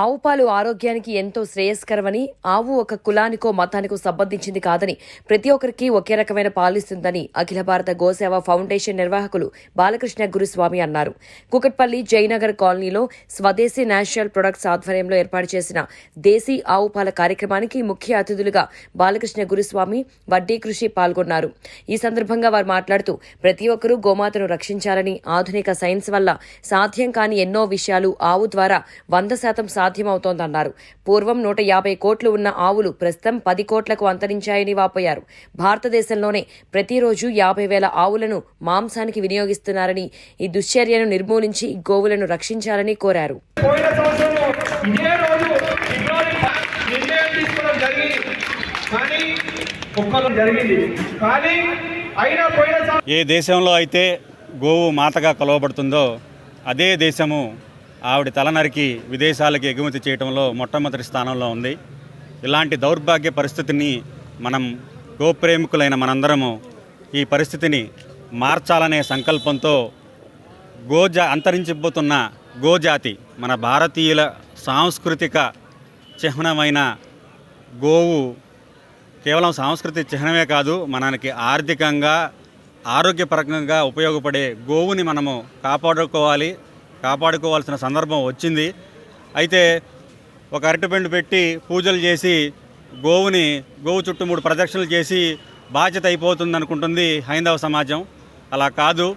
ఆవు పాలు ఆరోగ్యానికి ఎంతో శ్రేయస్కరమని ఆవు ఒక కులానికో మతానికో సంబంధించింది కాదని ప్రతి ఒక్కరికి ఒకే రకమైన పాలిస్తుందని అఖిల భారత గోసేవ ఫౌండేషన్ నిర్వాహకులు బాలకృష్ణ గురుస్వామి అన్నారు. కుకట్పల్లి జయనగర్ కాలనీలో స్వదేశీ నేషనల్ ప్రొడక్ట్స్ ఆధ్వర్యంలో ఏర్పాటు చేసిన దేశీ ఆవు పాల కార్యక్రమానికి ముఖ్య అతిథులుగా బాలకృష్ణ గురుస్వామి వడ్డీ కృషి పాల్గొన్నారు. ఈ సందర్భంగా వారు మాట్లాడుతూ ప్రతి ఒక్కరూ గోమాతను రక్షించాలని ఆధునిక సైన్స్ వల్ల సాధ్యం కాని ఎన్నో విషయాలు ఆవు ద్వారా వంద శాతం సాధ్యమవుతోందన్నారు. పూర్వం నూట యాభై కోట్లు ఉన్న ఆవులు ప్రస్తుతం పది కోట్లకు అంతరించాయని వాపోయారు. భారతదేశంలోనే ప్రతిరోజు యాభై వేల ఆవులను మాంసానికి వినియోగిస్తున్నారని ఈ దుశ్చర్యను నిర్మూలించి గోవులను రక్షించాలని కోరారు. ఏ దేశంలో అయితే గోవు మాతగా కొలవబడుతుందో అదే దేశము ఆవిడ తలనరికి విదేశాలకు ఎగుమతి చేయడంలో మొట్టమొదటి స్థానంలో ఉంది. ఇలాంటి దౌర్భాగ్య పరిస్థితిని మనం గోప్రేమికులైన మనందరము ఈ పరిస్థితిని మార్చాలనే సంకల్పంతో గోజా అంతరించిపోతున్న గోజాతి మన భారతీయుల సాంస్కృతిక చిహ్నమైన గోవు కేవలం సాంస్కృతిక చిహ్నమే కాదు మనకి ఆర్థికంగా ఆరోగ్యపరంగా ఉపయోగపడే గోవుని మనము కాపాడుకోవాలి. కాపాడుకోవాల్సిన సందర్భం వచ్చింది. అయితే ఒక అరటిపెండు పెట్టి పూజలు చేసి గోవుని గోవు చుట్టూ మూడు ప్రదక్షిణలు చేసి బాధ్యత అయిపోతుంది అనుకుంటుంది హైందవ సమాజం. అలా కాదు.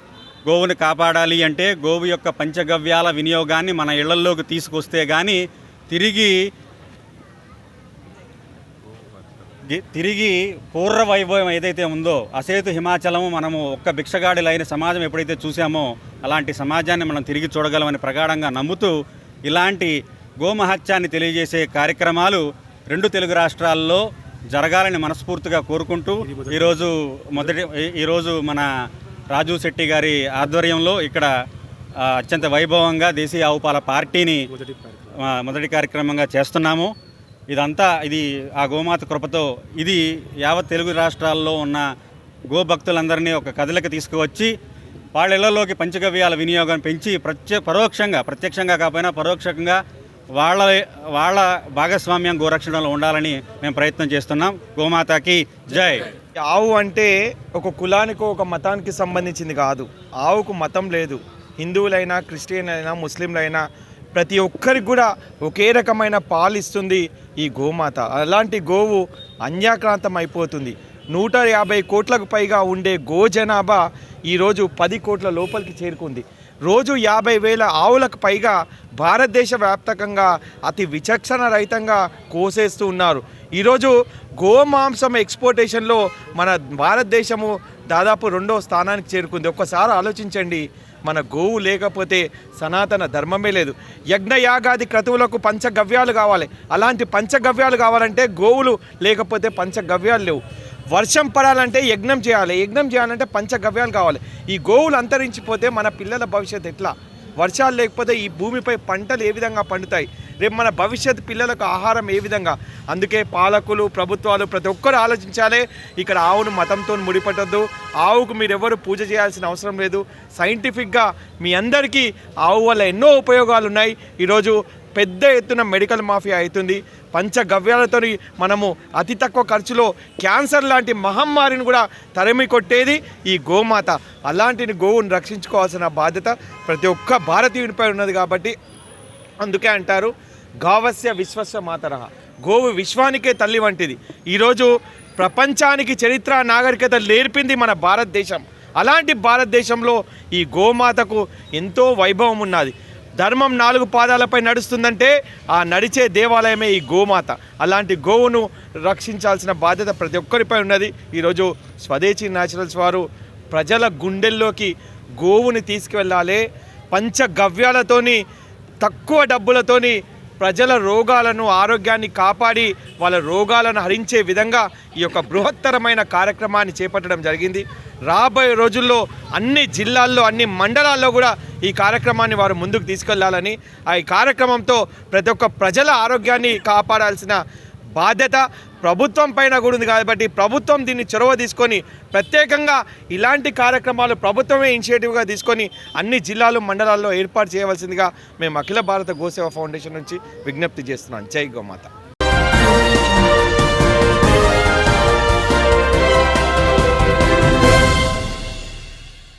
గోవుని కాపాడాలి అంటే గోవు యొక్క పంచగవ్యాల వినియోగాన్ని మన ఇళ్ళల్లోకి తీసుకొస్తే కానీ తిరిగి గి- తిరిగి పూర్వ వైభవం ఏదైతే ఉందో అసేతు హిమాచలము మనము ఒక్క భిక్షగాడిలైన సమాజం ఎప్పుడైతే చూసామో అలాంటి సమాజాన్ని మనం తిరిగి చూడగలమని ప్రగాఢంగా నమ్ముతూ ఇలాంటి గోమహత్యాన్ని తెలియజేసే కార్యక్రమాలు రెండు తెలుగు రాష్ట్రాల్లో జరగాలని మనస్ఫూర్తిగా కోరుకుంటూ ఈరోజు మొదటి ఈరోజు మన రాజు శెట్టి గారి ఆధ్వర్యంలో ఇక్కడ అత్యంత వైభవంగా దేశీయ ఆవుపాల పార్టీని మొదటి కార్యక్రమంగా చేస్తున్నాము. ఇదంతా ఇది ఆ గోమాత కృపతో ఇది యావత్ తెలుగు రాష్ట్రాల్లో ఉన్న గోభక్తులందరినీ ఒక కథలకు తీసుకువచ్చి వాళ్ళ ఇళ్ళలోకి పంచగవ్యాల వినియోగం పెంచి ప్రత్య పరోక్షంగా ప్రత్యక్షంగా కాకపోయినా పరోక్షంగా వాళ్ళ వాళ్ళ భాగస్వామ్యం గోరక్షణలో ఉండాలని మేము ప్రయత్నం చేస్తున్నాం. గోమాతకి జై. ఆవు అంటే ఒక కులానికి ఒక మతానికి సంబంధించింది కాదు. ఆవుకు మతం లేదు. హిందువులైనా క్రిస్టియన్ అయినా ముస్లింలైనా ప్రతి ఒక్కరికి కూడా ఒకే రకమైన పాలిస్తుంది ఈ గోమాత. అలాంటి గోవు అన్యాక్రాంతం అయిపోతుంది. నూట యాభై కోట్లకు పైగా ఉండే గో జనాభా ఈరోజు పది కోట్ల లోపలికి చేరుకుంది. రోజు యాభై వేల ఆవులకు పైగా భారతదేశ వ్యాప్తకంగా అతి విచక్షణ రహితంగా కోసేస్తూ ఉన్నారు. ఈరోజు గోమాంసం ఎక్స్పోర్టేషన్లో మన భారతదేశము దాదాపు రెండో స్థానానికి చేరుకుంది. ఒక్కసారి ఆలోచించండి. మన గోవు లేకపోతే సనాతన ధర్మమే లేదు. యజ్ఞయాగాది క్రతువులకు పంచగవ్యాలు కావాలి. అలాంటి పంచగవ్యాలు కావాలంటే గోవులు లేకపోతే పంచగవ్యాలు లేవు. వర్షం పడాలంటే యజ్ఞం చేయాలి. యజ్ఞం చేయాలంటే పంచగవ్యాలు కావాలి. ఈ గోవులు అంతరించిపోతే మన పిల్లల భవిష్యత్తు ఎట్లా? వర్షాలు లేకపోతే ఈ భూమిపై పంటలు ఏ విధంగా పండుతాయి? రేపు మన భవిష్యత్ పిల్లలకు ఆహారం ఏ విధంగా? అందుకే పాలకులు ప్రభుత్వాలు ప్రతి ఒక్కరు ఆలోచించాలి. ఇక్కడ ఆవును మతంతో ముడిపట్టద్దు ఆవుకు మీరెవరు పూజ చేయాల్సిన అవసరం లేదు. సైంటిఫిక్గా మీ అందరికీ ఆవు వల్ల ఎన్నో ఉపయోగాలు ఉన్నాయి ఈరోజు పెద్ద ఎత్తున మెడికల్ మాఫియా అవుతుంది. పంచగవ్యాలతో మనము అతి తక్కువ ఖర్చులో క్యాన్సర్ లాంటి మహమ్మారిని కూడా తరిమి కొట్టేది ఈ గోమాత. అలాంటి గోవును రక్షించుకోవాల్సిన బాధ్యత ప్రతి ఒక్క భారతీయునిపై ఉన్నది కాబట్టి అందుకే అంటారు. గావస్య విశ్వస్య మాతర. గోవు విశ్వానికే తల్లి వంటిది. ఈరోజు ప్రపంచానికి చరిత్ర నాగరికత నేర్పింది మన భారతదేశం. అలాంటి భారతదేశంలో ఈ గోమాతకు ఎంతో వైభవం ఉన్నది. ధర్మం నాలుగు పాదాలపై నడుస్తుందంటే ఆ నడిచే దేవాలయమే ఈ గోమాత. అలాంటి గోవును రక్షించాల్సిన బాధ్యత ప్రతి ఒక్కరిపై ఉన్నది. ఈరోజు స్వదేశీ న్యాచురల్స్ వారు ప్రజల గుండెల్లోకి గోవుని తీసుకువెళ్ళాలి. పంచగవ్యాలతోని తక్కువ డబ్బులతోని ప్రజల రోగాలను ఆరోగ్యాన్ని కాపాడి వాళ్ళ రోగాలను హరించే విధంగా ఈ యొక్క బృహత్తరమైన కార్యక్రమాన్ని చేపట్టడం జరిగింది. రాబోయే రోజుల్లో అన్ని జిల్లాల్లో అన్ని మండలాల్లో కూడా ఈ కార్యక్రమాన్ని వారు ముందుకు తీసుకెళ్ళాలని ఆ ఈ కార్యక్రమంతో ప్రతి ఒక్క ప్రజల ఆరోగ్యాన్ని కాపాడాల్సిన బాధ్యత ప్రభుత్వం పైన కూడా ఉంది కాబట్టి ప్రభుత్వం దీన్ని చొరవ తీసుకొని ప్రత్యేకంగా ఇలాంటి కార్యక్రమాలు ప్రభుత్వమే ఇనిషియేటివ్గా తీసుకొని అన్ని జిల్లాలు మండలాల్లో ఏర్పాటు చేయవలసిందిగా మేము అఖిల భారత గోసేవ ఫౌండేషన్ నుంచి విజ్ఞప్తి చేస్తున్నాం. జై గోమాత.